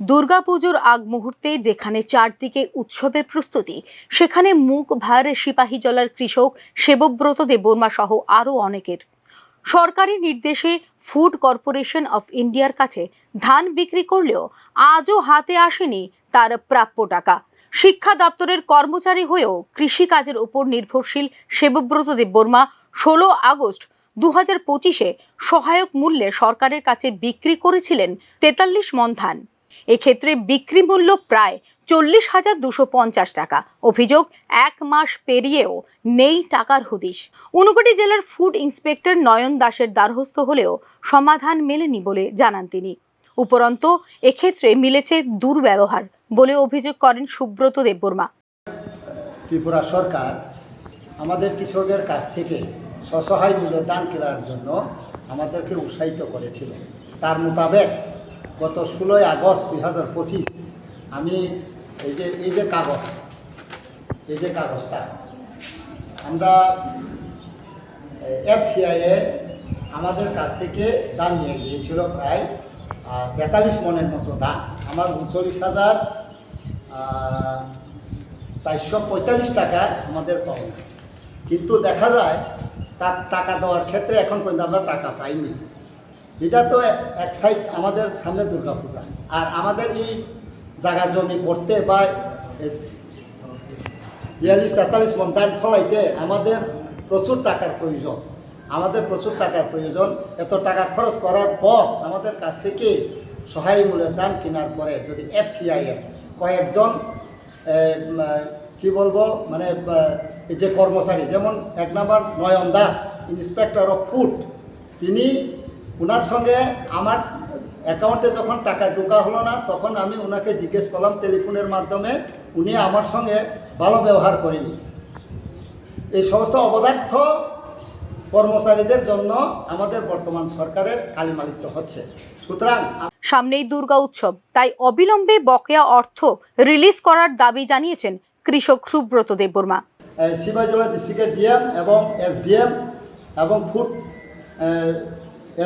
দুর্গাপুজোর আগ মুহূর্তে যেখানে চারদিকে উৎসবের প্রস্তুতি, সেখানে মুখ ভার সিপাহী জলার কৃষক, সেবব্রত দেববর্মা সহ আরও অনেকের। সরকারি নির্দেশে ফুড কর্পোরেশন অফ ইন্ডিয়ার কাছে ধান বিক্রি করলেও আজও হাতে আসেনি তার প্রাপ্য টাকা। শিক্ষা দপ্তরের কর্মচারী হয়েও কৃষিকাজের উপর নির্ভরশীল সেবব্রত দেববর্মা ষোলো আগস্ট দু হাজার পঁচিশে সহায়ক মূল্যে সরকারের কাছে বিক্রি করেছিলেন তেতাল্লিশ মন ধান। এক্ষেত্রে বিক্রি মূল্য প্রায় চল্লিশ হাজার দুশো পঞ্চাশ টাকা। অভিযোগ, এক মাস পেরিয়েও নেই টাকার হদিশ। ঊনকোটি জেলার ফুড ইন্সপেক্টর নয়ন দাসের দ্বারস্থ হলেও সমাধান মেলেনি বলে জানান তিনি। উপরন্ত, এক্ষেত্রে মিলেছে দুর্ব্যবহার বলে অভিযোগ করেন সুব্রত দেববর্মা। ত্রিপুরা সরকার আমাদের কৃষকের কাছ থেকে স্বসহায় মূল্যে দান কেনার জন্য আমাদেরকে উৎসাহিত করেছিল। তার মোতাবেক গত ষোলোই আগস্ট দুই হাজার পঁচিশ আমি এই যে এই যে কাগজ, এই যে কাগজটা, আমরা এফসিআইএ আমাদের কাছ থেকে দান নিয়ে গিয়েছিল প্রায় তেতাল্লিশ মনের মতো দান আমার উনচল্লিশ হাজার চারশো পঁয়তাল্লিশ টাকা আমাদের পাওনা কিন্তু দেখা যায়, তার টাকা দেওয়ার ক্ষেত্রে এখন পর্যন্ত আমরা টাকা পাইনি। এটা তো এক সাইড আমাদের সামনে দুর্গাপূজা। আর আমাদের এই জায়গা জমি করতে বা বিয়াল্লিশ তেতাল্লিশ মন ফলাইতে আমাদের প্রচুর টাকার প্রয়োজন। আমাদের প্রচুর টাকার প্রয়োজন। এত টাকা খরচ করার পর আমাদের কাছ থেকে সহায় মূল্যের ধান কেনার পরে যদি এফসিআইএ কয়েকজন কি বলব মানে যে কর্মচারী, যেমন এক নম্বর Nayan Das inspector of food তিনি ওনার সঙ্গে আমার অ্যাকাউন্টে যখন টাকা ঢোকা হলো না তখন আমি ওনাকে জিজ্ঞেস করলাম টেলিফোনের মাধ্যমে। উনি আমার সঙ্গে ভালো ব্যবহার করেনি। এই সমস্ত অবদার্থ কর্মচারীদের জন্য আমাদের বর্তমান সরকারের কালিমালিত্য হচ্ছে। সুতরাং সামনেই দুর্গা উৎসব তাই অবিলম্বে বকেয়া অর্থ রিলিজ করার দাবি জানিয়েছেন কৃষক সুব্রত দেববর্মা। শিবাজলা ডিস্ট্রিক্টের ডিএম এবং এসডিএম এবং ফুড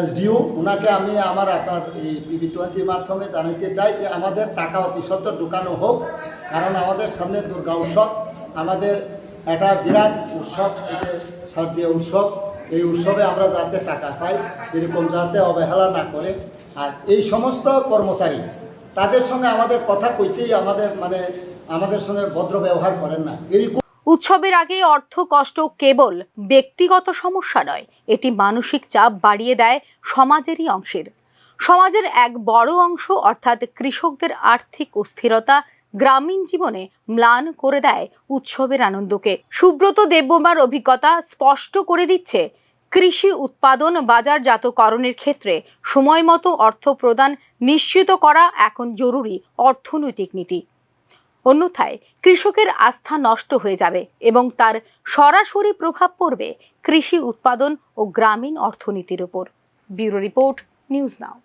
এসডিও ওনাকে আমি আমার আপনার এই পিবি টোয়েন্টির মাধ্যমে জানাইতে চাই যে আমাদের টাকা অতি সত্ত্বর ঢুকানো হোক, কারণ আমাদের সামনে দুর্গা উৎসব, আমাদের একটা বিরাট উৎসব শারদীয় উৎসব। এই উৎসবে আমরা যাতে টাকা পাই, এরকম যাতে অবহেলা না করে। আর এই সমস্ত কর্মচারী, তাদের সঙ্গে আমাদের কথা কইতেই আমাদের মানে আমাদের সঙ্গে ভদ্র ব্যবহার করেন না। এরকম উৎসবের আগে অর্থ, কষ্ট কেবল ব্যক্তিগত সমস্যা নয়, এটি মানসিক চাপ বাড়িয়ে দেয় সমাজেরই অংশের। সমাজের এক বড় অংশ, অর্থাৎ কৃষকদের আর্থিক অস্থিরতা গ্রামীণ জীবনে ম্লান করে দেয় উৎসবের আনন্দকে। সুব্রত দেববর্মার অভিজ্ঞতা স্পষ্ট করে দিচ্ছে, কৃষি উৎপাদন বাজারজাতকরণের ক্ষেত্রে সময় মতো অর্থ প্রদান নিশ্চিত করা এখন জরুরি অর্থনৈতিক নীতি। অন্যথায় কৃষকের আস্থা নষ্ট হয়ে যাবে এবং তার সরাসরি প্রভাব পড়বে কৃষি উৎপাদন ও গ্রামীণ অর্থনীতির উপর। Bureau report, news now.